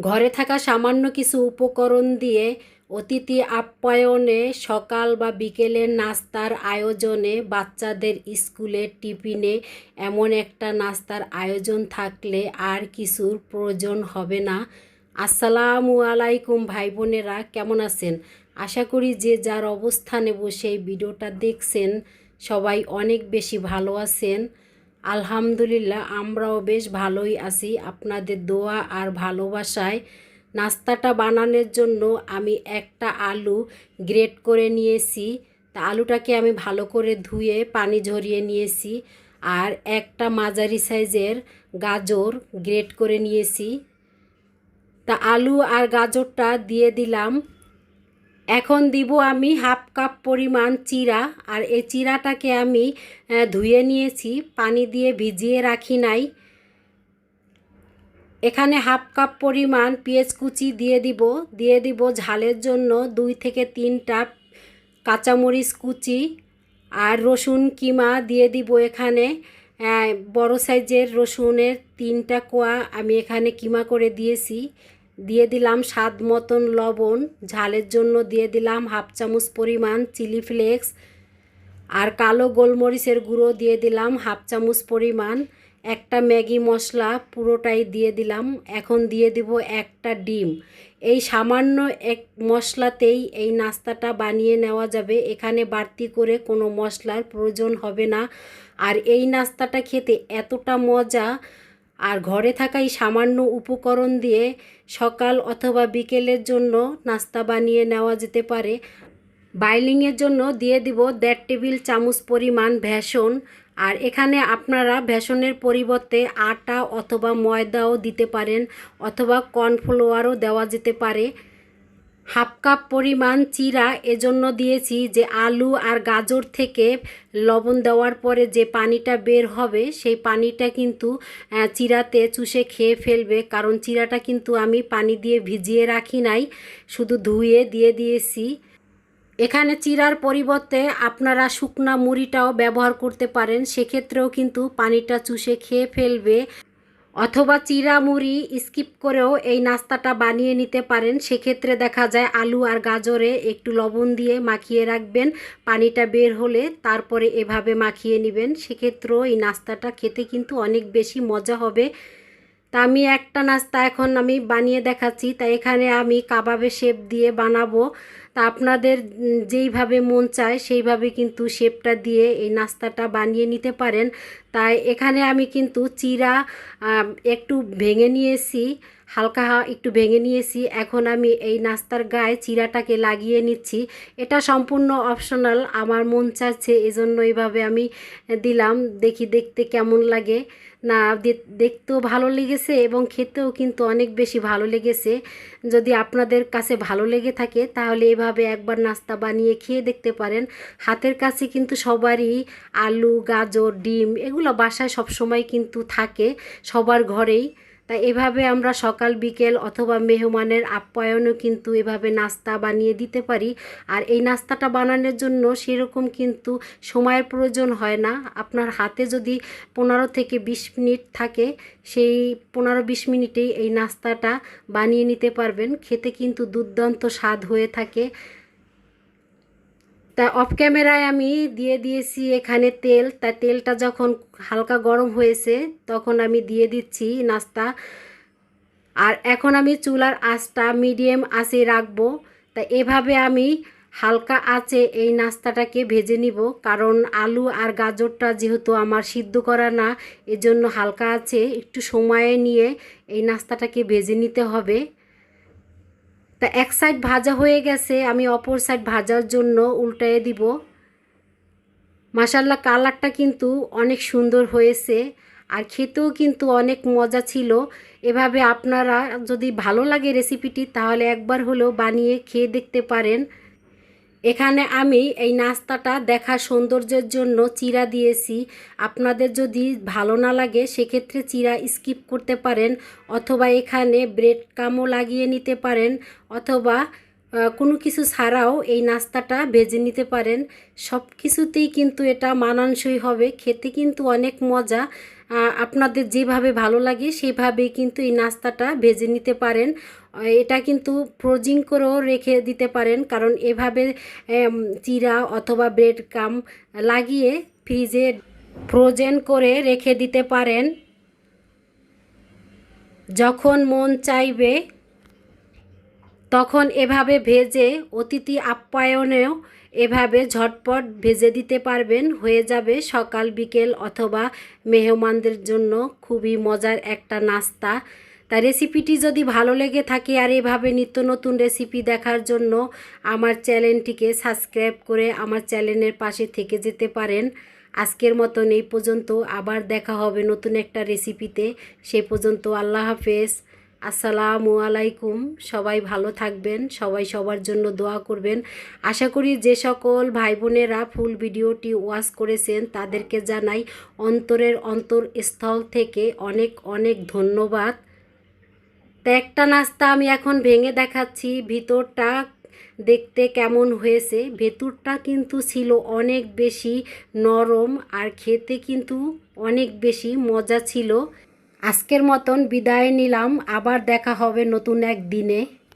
ঘরে থাকা সামান্য কিছু উপকরণ দিয়ে অতিথি আপ্যায়নে সকাল বা বিকেলের নাস্তার আয়োজনে বাচ্চাদের স্কুলে টিফিনে এমন একটা নাস্তার আয়োজন থাকলে আর কিছুর প্রয়োজন হবে না। আসসালামু আলাইকুম ভাই বোনেরা, কেমন আছেন? আশা করি যে যার অবস্থানে বসে এই ভিডিওটা দেখছেন সবাই অনেক বেশি ভালো আছেন। আলহামদুলিল্লাহ, আমরাও বেশ ভালোই আছি। আপনাদের দোয়া আর ভালোবাসায় নাস্তাটা বানানোর জন্য আমি একটা আলু গ্রেট করে নিয়েছি। তা আলুটাকে আমি ভালো করে ধুয়ে পানি ঝরিয়ে নিয়েছি আর একটা মাঝারি সাইজের গাজর গ্রেট করে নিয়েছি। তা আলু আর গাজরটা দিয়ে দিলাম। এখন দিব আমি হাফ কাপ পরিমাণ চিরা, আর এই চিরাটাকে আমি ধুয়ে নিয়েছি, পানি দিয়ে ভিজিয়ে রাখি নাই। এখানে হাফ কাপ পরিমাণ পেঁয়াজ কুচি দিয়ে দিব। দিয়ে দিব ঝালের জন্য দুই থেকে তিনটা কাঁচামরিচ কুচি আর রসুন কিমা দিয়ে দিব এখানে। বড় সাইজের রসুনের তিনটা কোয়া আমি এখানে কিমা করে দিয়েছি। দিয়ে দিলাম স্বাদ মতন লবণ, ঝালের জন্য দিয়ে দিলাম হাফ চামচ পরিমাণ চিলি ফ্লেক্স আর কালো গোলমরিচের গুঁড়ো দিয়ে দিলাম হাফ চামচ পরিমাণ। একটা ম্যাগি মশলা পুরোটাই দিয়ে দিলাম। এখন দিয়ে দিব একটা ডিম। এই সামান্য এক মশলাতেই এই নাস্তাটা বানিয়ে নেওয়া যাবে। এখানে বাড়তি করে কোনো মশলার প্রয়োজন হবে না। আর এই নাস্তাটা খেতে এতটা মজা আর ঘরে থাকা এই সামান্য উপকরণ দিয়ে সকাল অথবা বিকেলের জন্য নাস্তা বানিয়ে নেওয়া যেতে পারে। বাইলিংয়ের জন্য দিয়ে দিব দেড় টেবিল চামচ পরিমাণ ভেষণ। আর এখানে আপনারা ভেষণের পরিবর্তে আটা অথবা ময়দাও দিতে পারেন অথবা কর্নফ্লোয়ারও দেওয়া যেতে পারে। হাফ কাপ পরিমাণ চিরা এজন্য দিয়েছি যে আলু আর গাজর থেকে লবণ দেওয়ার পরে যে পানিটা বের হবে, সেই পানিটা কিন্তু চিরাতে চুষে খেয়ে ফেলবে। কারণ চিরাটা কিন্তু আমি পানি দিয়ে ভিজিয়ে রাখি নাই, শুধু ধুয়ে দিয়ে দিয়েছি। এখানে চিরার পরিবর্তে আপনারা শুকনা মুড়িটাও ব্যবহার করতে পারেন। সেক্ষেত্রেও কিন্তু পানিটা চুষে খেয়ে ফেলবে। অথবা চিরা মুড়ি স্কিপ করেও এই নাস্তাটা বানিয়ে নিতে পারেন। সেক্ষেত্রে দেখা যায় আলু আর গাজরে একটু লবণ দিয়ে মাখিয়ে রাখবেন। পানিটা বের হলে তারপরে এভাবে মাখিয়ে নেবেন। সেক্ষেত্রেও এই নাস্তাটা খেতে কিন্তু অনেক বেশি মজা হবে। তা আমি একটা নাস্তা এখন আমি বানিয়ে দেখাচ্ছি। তা এখানে আমি কাবাবে শেপ দিয়ে বানাবো। তা আপনাদের যেইভাবে মন চায় সেইভাবে কিন্তু শেপটা দিয়ে এই নাস্তাটা বানিয়ে নিতে পারেন। তাই এখানে আমি কিন্তু চিরা একটু ভেঙে নিয়েছি, হালকা একটু ভেঙে নিয়েছি। এখন আমি এই নাস্তার গায়ে চিরাটাকে লাগিয়ে নিচ্ছি। এটা সম্পূর্ণ অপশনাল, আমার মন চাচ্ছে এজন্য এইভাবে আমি দিলাম। দেখি দেখতে কেমন লাগে। না দেখতেও ভালো লেগেছে এবং খেতেও কিন্তু অনেক বেশি ভালো লেগেছে। যদি আপনাদের কাছে ভালো লেগে থাকে তাহলে এভাবে একবার নাস্তা বানিয়ে খেয়ে দেখতে পারেন। হাতের কাছে কিন্তু সবারই আলু, গাজর, ডিম এগুলো বাসায় সবসময় কিন্তু থাকে। সবার ঘরেই তাই এভাবে আমরা সকাল, বিকেল অথবা মেহমানের আপ্যায়নও কিন্তু এভাবে নাস্তা বানিয়ে দিতে পারি। আর এই নাস্তাটা বানানোর জন্য সেরকম কিন্তু সময়ের প্রয়োজন হয় না। আপনার হাতে যদি পনেরো থেকে বিশ মিনিট থাকে, সেই পনেরো বিশ মিনিটেই এই নাস্তাটা বানিয়ে নিতে পারবেন। খেতে কিন্তু দুর্দান্ত স্বাদ হয়ে থাকে। তা অফ ক্যামেরায় আমি দিয়ে দিয়েছি এখানে তেল। তা তেলটা যখন হালকা গরম হয়েছে, তখন আমি দিয়ে দিচ্ছি নাস্তা। আর এখন আমি চুলার আঁচটা মিডিয়াম আঁচে রাখব। তা এভাবে আমি হালকা আঁচে এই নাস্তাটাকে ভেজে নিব। কারণ আলু আর গাজরটা যেহেতু আমার সিদ্ধ করা না, এজন্য হালকা আছে একটু সময়ে নিয়ে এই নাস্তাটাকে ভেজে নিতে হবে। তা এক সাইড ভাজা হয়ে গেছে, আমি অপর সাইড ভাজার জন্য উল্টায়ে দিব। মাসাল্লাহ কালারটা কিন্তু অনেক সুন্দর হয়েছে আর খেতেও কিন্তু অনেক মজা ছিল। এভাবে আপনারা যদি ভালো লাগে রেসিপিটি তাহলে একবার হলেও বানিয়ে খেয়ে দেখতে পারেন। এখানে আমি এই নাস্তাটা দেখা সৌন্দর্যের জন্য চিরা দিয়েছি। আপনাদের যদি ভালো না লাগে, সেক্ষেত্রে চিরা স্কিপ করতে পারেন, অথবা এখানে ব্রেড কামও লাগিয়ে নিতে পারেন, অথবা কোনো কিছু ছাড়াও এই নাস্তাটা ভেজে নিতে পারেন। সব কিছুতেই কিন্তু এটা মানানসই হবে। খেতে কিন্তু অনেক মজা। আপনাদের যেভাবে ভালো লাগে সেভাবে কিন্তু এই নাস্তাটা ভেজে নিতে পারেন। এটা কিন্তু ফ্রোজিং করেও রেখে দিতে পারেন। কারণ এভাবে চিরা অথবা ব্রেড কাম লাগিয়ে ফ্রিজে ফ্রোজেন করে রেখে দিতে পারেন। যখন মন চাইবে তখন এভাবে ভেজে অতিথি আপ্যায়নেও এভাবে ঝটপট ভেজে দিতে পারবেন। হয়ে যাবে সকাল, বিকেল অথবা মেহমানদের জন্য খুবই মজার একটা নাস্তা। তা রেসিপিটি যদি ভালো লেগে থাকে আর এভাবে নিত্য নতুন রেসিপি দেখার জন্য আমার চ্যানেলটিকে সাবস্ক্রাইব করে আমার চ্যানেলের পাশে থেকে যেতে পারেন। আজকের মতন এই পর্যন্ত। আবার দেখা হবে নতুন একটা রেসিপিতে। সেই পর্যন্ত আল্লাহ হাফেজ। আসসালামু আলাইকুম। সবাই ভালো থাকবেন, সবাই সবার জন্য দোয়া করবেন। আশা করি যে সকল ভাই বোনেরা ফুল ভিডিওটি ওয়াচ করেছেন, তাদেরকে জানাই অন্তরের অন্তরস্থল থেকে অনেক অনেক ধন্যবাদ। তা একটা নাস্তা আমি এখন ভেঙে দেখাচ্ছি, ভিতরটা দেখতে কেমন হয়েছে। ভেতরটা কিন্তু ছিল অনেক বেশি নরম আর খেতে কিন্তু অনেক বেশি মজা ছিল। আজকের মতন বিদায় নিলাম। আবার দেখা হবে নতুন এক দিনে।